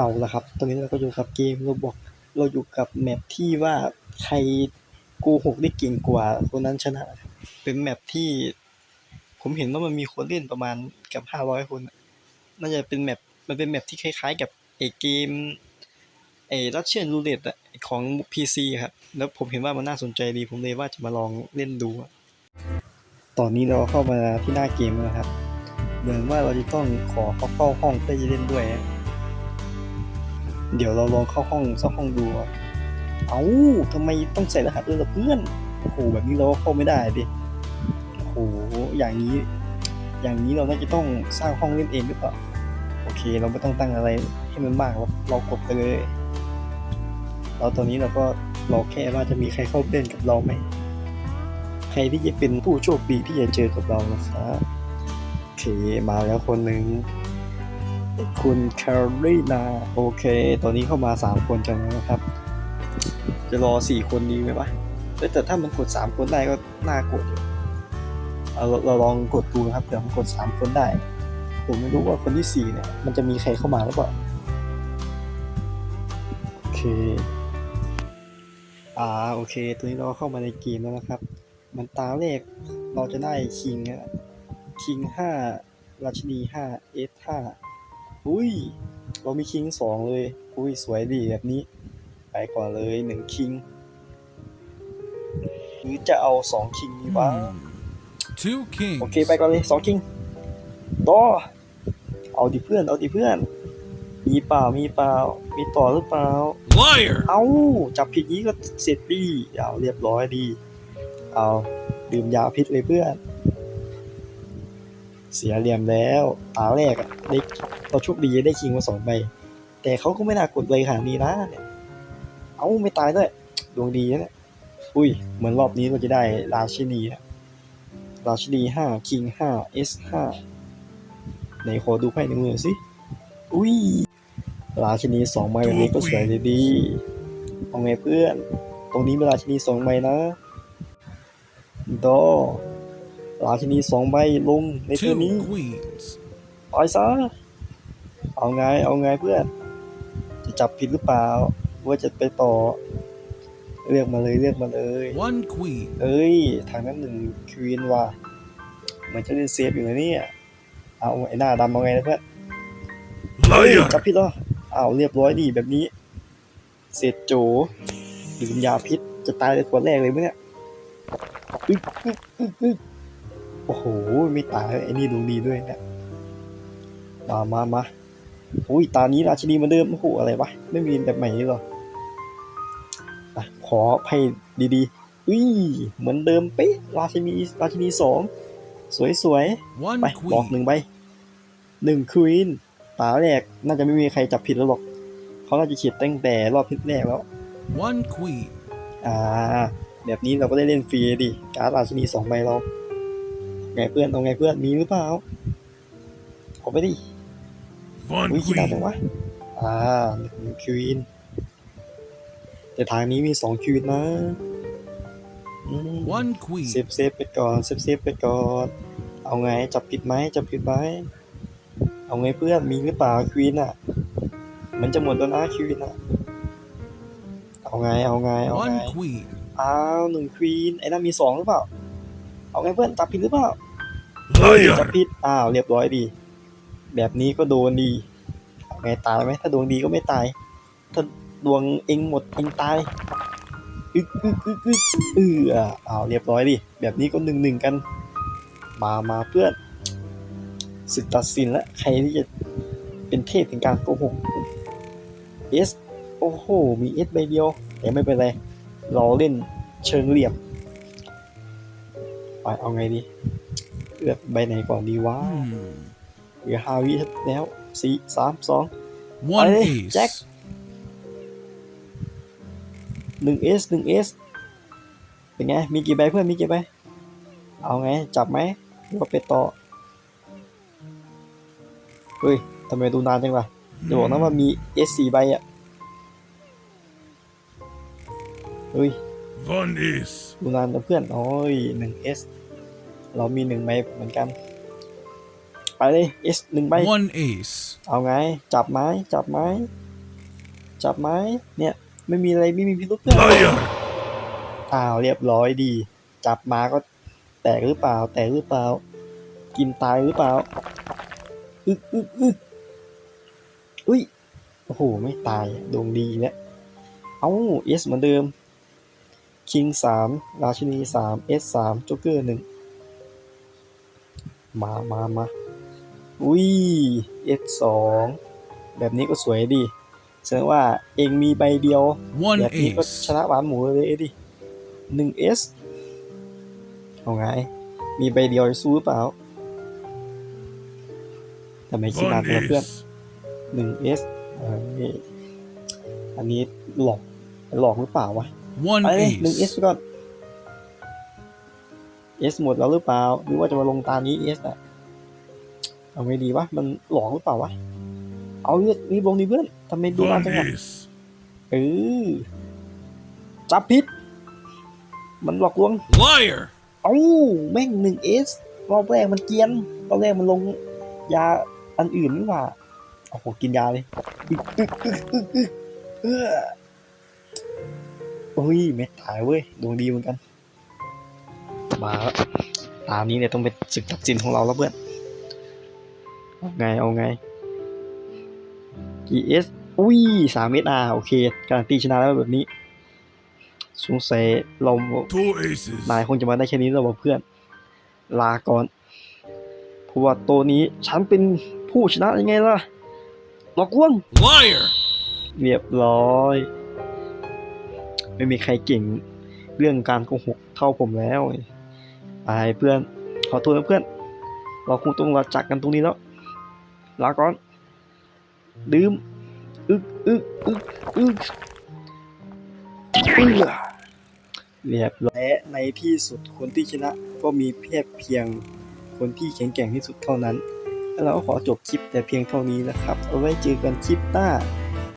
เอาละครับ ตอนนี้เราก็อยู่กับเกมเราบอกเราอยู่กับแมปที่ว่าใครโกหกได้เก่งกว่าคนนั้นชนะ เป็นแมปที่ ผมเห็นว่ามันมีคนเล่นประมาณเกับห้าร้อยคน น่าจะเป็นแมปมันเป็นแมปที่คล้ายๆ กับไอเกมไอรัสเชียนรูเล็ตอะของ PC ครับ แล้วผมเห็นว่ามันน่าสนใจดี ผมเลยว่าจะมาลองเล่นดู ตอนนี้เราเข้ามาที่หน้าเกมแล้วนะครับเหมือนว่าเราจะต้องขอเขาเข้าห้องเพื่อจะเล่นด้วยอะ เดี๋ยวเราลองเข้าห้องสักห้องดู เอ้าทำไมต้องใส่รหัสด้วยล่ะเพื่อนโอ้โหแบบนี้เราก็เข้าไม่ได้ดิโอ้โหอย่างนี้ อย่างนี้เราน่าจะต้องสร้างห้องเล่นเองหรือเปล่าโอเค เราไม่ต้องตั้งอะไรให้มันมากเราเรากดไปเลยแล้วตอนนี้เราก็รอแค่ว่าจะมีใครเข้าเล่นกับเราไหมใครที่จะเป็นผู้โชคดีที่จะเจอกับเรานะครับโอเคมาแล้วคนหนึ่ง คุณแคลรีนาโอเค ตอนนี้เข้ามาสามคนกันแล้วนะครับ จะรอสี่คนดีไหมวะแต่ถ้ามันกดสามคนได้ก็น่ากดอยู่เราเราลองกดดูนะครับเดี๋ยวมันกดสามคนได้ ผมไม่รู้ว่าคนที่สี่เนี่ย มันจะมีใครเข้ามาหรือเปล่าโอเคอ่าโอเค ตัวนี้เราเข้ามาในเกมแล้วนะครับ มันตาแรกเราจะได้คิงอะคิงห้าราชินีห้าเอสห้า อุ้ย เรามีคิงสองเลย อุ้ย สวยดีแบบนี้ ไปก่อนเลยหนึ่งคิง หรือจะเอาสองคิงดีวะ Two kings. โอเค ไปก่อนเลยสองคิงต่อเอาดิเพื่อน เอาดิเพื่อน มีเปล่า มีเปล่า มีต่อหรือเปล่า Liar. เอาจับผิดนี้ก็เสร็จดีเอาเรียบร้อยดี เอาดื่มยาพิษเลยเพื่อน เสียเหลี่ยมแล้วตาแรกอะได้ เราโชคดีได้คิงมาสองใบ แต่เขาก็ไม่น่ากดเลยขนาดนี้นะเนี่ยเอาไม่ตายด้วยดวงดีนะเนี่ยอุ้ย เหมือนรอบนี้เราจะได้ราชินีอะราชินีห้าคิงห้าเอสห้าไหนขอดูไพ่ในมือสิอุ้ยราชินีสองใบแบบนี้ก็สวยเลยดีเอาไงเพื่อน ตรงนี้มีราชินีสองใบนะดอราชินีสองใบลงในเทือ Two นี้ queens. ปล่อยซะ เอาไงเอาไงเพื่อนจะจับผิดหรือเปล่าว่าจะไปต่อเลือกมาเลยเลือกมาเลย One queen. เอ้ย ทางนั้นหนึ่งควีนว่ะมันจะเล่นเซฟอยู่นะเนี่ย เอาไอ้หน้าดำเอาไงนะเพื่อนเฮ้ย Liar. จับพิษเหรออ้าวเรียบร้อยดีแบบนี้ เสร็จโจดื่มยาพิษจะตายในขวดแรกเลยมั้ยเนี่ยอึ๊กอึ๊กอึ๊กอึ๊กโอ้โหไม่ตายไอ้นี่ดวงดีด้วยเนี่ยมามามา อุ้ยตานี้ราชินีเหมาเดิมโอ้โหอะไรวะ ไม่มีแบบใหม่นี่หรออะขอไพ่ดีๆอุ้ยเหมือนเดิมเป๊ะราชินีราชินีสองสวยๆ One ไปบอกห queen. นึ่งใบหนึ่งควีนตาแรกน่าจะไม่มีใครจับผิดแล้วหรอกเขาน่าจะเฉียดตั้งแต่รอบพิษแรกแล้ว One queen. อ่า แบบนี้เราก็ได้เล่นฟรีดิ การ์ดราชินีสองใบเรา ไงเพื่อนเอาไงเพื่อนมีหรือเปล่าเอาไปดิ One อุ้ยขี้หน้าจัง queen. วะ อ่าหนึ่งควีน แต่ทางนี้มีสองควีนนะอืม One เซ queen. ฟเซฟไปก่อนเซฟเซฟไปก่อน เอาไงจับผิดไหมจับผิดไหมเอาไงเพื่อนมีหรือเปล่าควีนอะ มันจะหมดแล้วนะควีนอะ เอาไงเอาไงเอาไง One queen. อ้าวหนึ่งควีนไอ้นั่นมีสองหรือเปล่า เอาไงเพื่อนจับผิดหรือเปล่า จับ Liar. ผิดอ้าวเรียบร้อยดี แบบนี้ก็โดนดีไงตายไหมถ้าดวงดีก็ไม่ตาย ถ้าดวงเองหมดเองตายอึกอึกอึกอึกเอออ้าเรียบร้อยดิแบบนี้ก็หนึ่งหนึ่งกัน มามาเพื่อนศึกตัดสินแล้วใครที่จะเป็นเทพแห่งการโกหกเอสโอ้โห มีเอสใบเดียว แต่ไม่เป็นไร เราเล่นเชิงเหลี่ยมไปเอาไงดีเลือกใบไหนก่อนดีวะ Hmm. เหลือฮาวิแล้วสี่สามสอง One Hey, ace. Jack. หนึ่งเอสหนึ่งเอสเป็นไง มีกี่ใบเพื่อนมีกี่ใบ เอาไง จับไหมหรือว่าไปต่อ เฮ้ยทำไมดูนานจังล่ะจะบอกนะว่ามีเอสสี่ใบอะ เฮ้ย One ace. ดูนานนะเพื่อน โอ้ยหนึ่งเอสเรามีหนึ่งใบเหมือนกัน ไปเลยเอสหนึ่งใบ One ace. เอาไง จับไหมจับไหมจับไหมเนี่ยไม่มีอะไรไม่มีพิรุธเพื่อน Liar. อ้าวเรียบร้อยดี จับมาก็แตกหรือเปล่า แตกหรือเปล่า กินตายหรือเปล่าอึกอึกอึกอุ้ยโอ้โหไม่ตายดวงดีแล้วเอ้าเอสเหมือนเดิมคิงสามราชินีสามเอสสามโจ๊กเกอร์หนึ่งมามามา อุ้ยเอสสองแบบนี้ก็สวยดีแสดงว่าเองมีใบเดียว One แบบนี้ก็ช ace. นะหวานหมูเลยดิหนึ่งเอสเอาไง มีใบเดียวจะสู้หรือเปล่าทำไมขี้หนั One กนะเพื่อน ace. หนึ่งเอสอันนี้หลอกหลอกหรือเปล่าวะ One ไปหนึ่งเอส ace. ก่อนเอสหมดแล้วหรือเปล่า หรือว่าจะมาลงตานี้เอสอะ เอาไงดีวะ มันหลอกหรือเปล่าวะ เอาเลือกรีบลงดีเพื่อนทำไมดูนาน One จังวะ ace. เออจับพิษ มันหลอกลวง Liar. เอ้าแม่งหนึ่งเอสรอบแรกมันเกรียนรอบแรกมันลงยาอันอื่นนี่หว่าโอ้โหกินยาเลยอึกอึกอึกอึกอึกเออโอ้ยไม่ตายเว้ยดวงดีเหมือนกัน มาแล้วตามนี้เนี่ยต้องเป็นศึกตัดสินของเราแล้วเพื่อน เอาไง เอาไง GS อุ้ยสามเอสอาโอเค การันตีชนะแล้วแบบนี้สงสัยเรา Two aces. นายคงจะมาได้แค่นี้แล้วว่ะเพื่อน ลาก่อนเพราะว่าตัวนี้ฉันเป็นผู้ชนะยังไงล่ะหลอกลวง Liar. เรียบร้อย ไม่มีใครเก่งเรื่องการโกหกเท่าผมแล้วไปเพื่อน ขอโทษนะเพื่อน เราคงต้องลาจากกันตรงนี้แล้ว ลาก่อนดื่มอึกอึกอึกอึกอึกเรียบร้อยและในที่สุดคนที่ชนะก็มีเพียบเพียงคนที่แข็งแกร่งที่สุดเท่านั้น แล้วเราก็ขอจบคลิปแต่เพียงเท่านี้นะครับ เอาไว้เจอกันคลิปหน้า